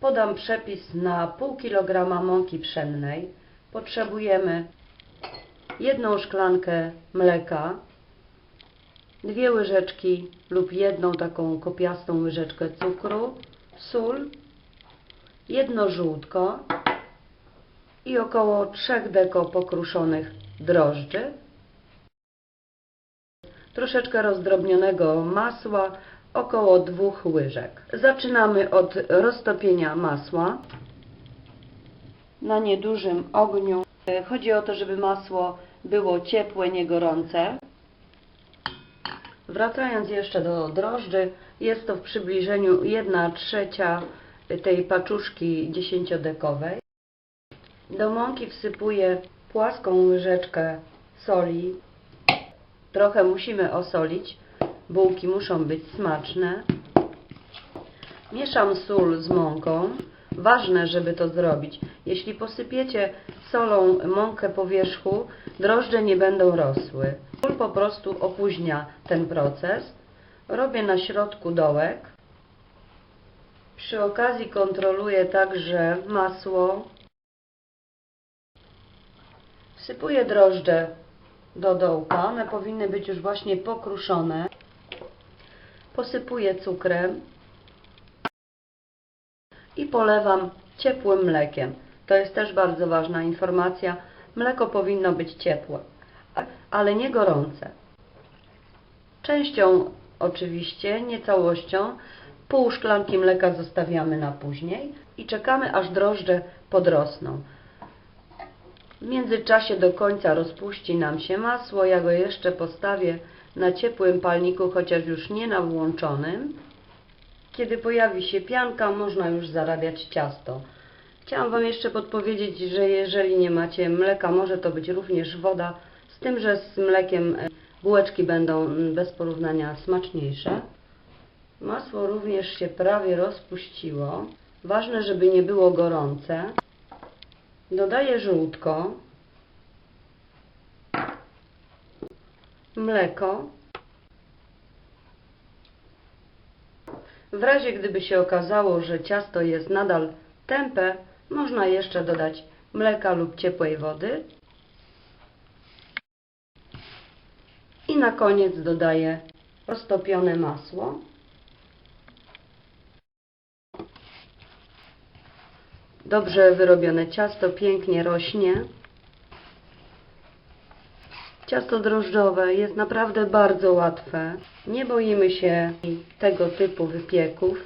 Podam przepis na pół kilograma mąki pszennej. Potrzebujemy jedną szklankę mleka, dwie łyżeczki lub jedną taką kopiastą łyżeczkę cukru, sól, jedno żółtko i około 3 deko pokruszonych drożdży, troszeczkę rozdrobnionego masła, około 2 łyżek. Zaczynamy od roztopienia masła na niedużym ogniu. Chodzi o to, żeby masło było ciepłe, nie gorące. Wracając jeszcze do drożdży, jest to w przybliżeniu 1 trzecia tej paczuszki 10-dekowej. Do mąki wsypuję płaską łyżeczkę soli. Trochę musimy osolić. Bułki muszą być smaczne. Mieszam sól z mąką. Ważne, żeby to zrobić. Jeśli posypiecie solą mąkę po wierzchu, drożdże nie będą rosły. Sól po prostu opóźnia ten proces. Robię na środku dołek. Przy okazji kontroluję także masło. Wsypuję drożdże do dołka. One powinny być już właśnie pokruszone. Posypuję cukrem i polewam ciepłym mlekiem. To jest też bardzo ważna informacja. Mleko powinno być ciepłe, ale nie gorące. Częścią oczywiście, nie całością, pół szklanki mleka zostawiamy na później i czekamy aż drożdże podrosną. W międzyczasie do końca rozpuści nam się masło. Ja go jeszcze postawię na ciepłym palniku, chociaż już nie na włączonym. Kiedy pojawi się pianka, można już zarabiać ciasto. Chciałam Wam jeszcze podpowiedzieć, że jeżeli nie macie mleka, może to być również woda, z tym, że z mlekiem e, bułeczki będą bez porównania smaczniejsze. Masło również się prawie rozpuściło. Ważne, żeby nie było gorące. Dodaję żółtko, mleko. W razie gdyby się okazało, że ciasto jest nadal tępe, można jeszcze dodać mleka lub ciepłej wody. I na koniec dodaję roztopione masło. Dobrze wyrobione ciasto pięknie rośnie. Ciasto drożdżowe jest naprawdę bardzo łatwe. Nie boimy się tego typu wypieków.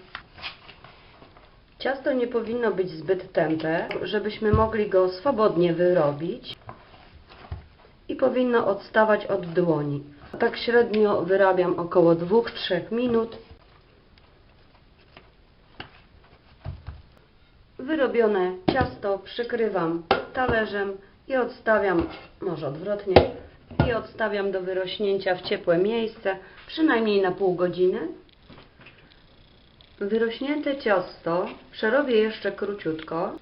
Ciasto nie powinno być zbyt tępe, żebyśmy mogli go swobodnie wyrobić i powinno odstawać od dłoni. Tak średnio wyrabiam około 2-3 minut. Wyrobione ciasto przykrywam talerzem i odstawiam, może odwrotnie, i odstawiam do wyrośnięcia w ciepłe miejsce, przynajmniej na pół godziny. Wyrośnięte ciasto przerobię jeszcze króciutko.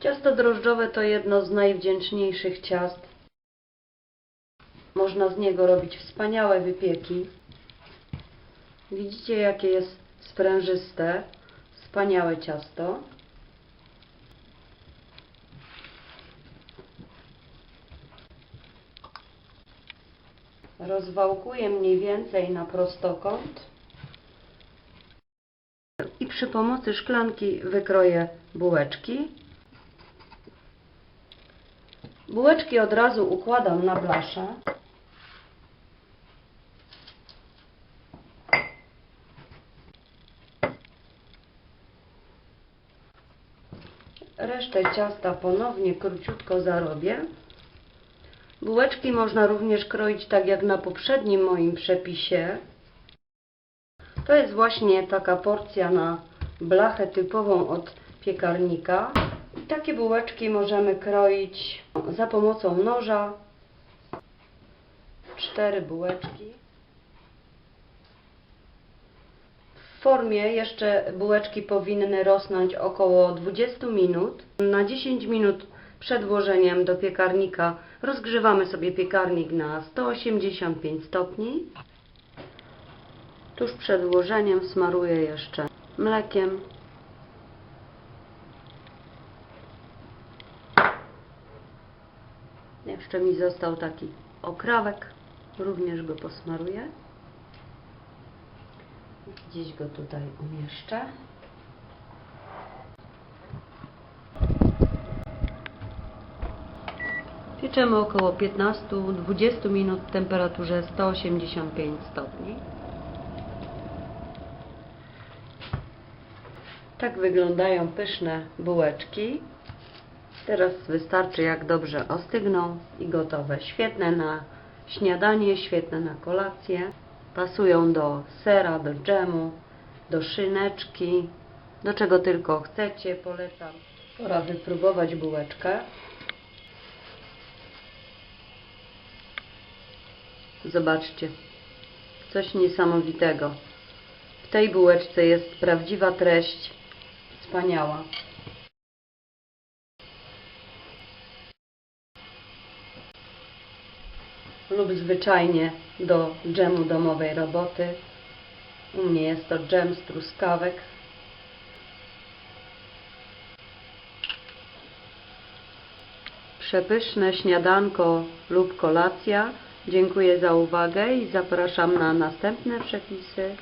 Ciasto drożdżowe to jedno z najwdzięczniejszych ciast. Można z niego robić wspaniałe wypieki. Widzicie, jakie jest sprężyste, wspaniałe ciasto. Rozwałkuję mniej więcej na prostokąt i przy pomocy szklanki wykroję bułeczki. Bułeczki od razu układam na blaszę. Resztę ciasta ponownie króciutko zarobię. Bułeczki można również kroić tak jak na poprzednim moim przepisie. To jest właśnie taka porcja na blachę typową od piekarnika. I takie bułeczki możemy kroić za pomocą noża. Cztery bułeczki. W formie jeszcze bułeczki powinny rosnąć około 20 minut. Na 10 minut Przed włożeniem do piekarnika rozgrzewamy sobie piekarnik na 185 stopni. Tuż przed włożeniem smaruję jeszcze mlekiem. Jeszcze mi został taki okrawek, również go posmaruję. Gdzieś go tutaj umieszczę. Pieczemy około 15-20 minut w temperaturze 185 stopni. Tak wyglądają pyszne bułeczki. Teraz wystarczy jak dobrze ostygną i gotowe. Świetne na śniadanie, świetne na kolację. Pasują do sera, do dżemu, do szyneczki, do czego tylko chcecie, polecam. Pora wypróbować bułeczkę. Zobaczcie, coś niesamowitego. W tej bułeczce jest prawdziwa treść, wspaniała. Lub zwyczajnie do dżemu domowej roboty. U mnie jest to dżem z truskawek. Przepyszne śniadanko lub kolacja. Dziękuję za uwagę i zapraszam na następne przepisy.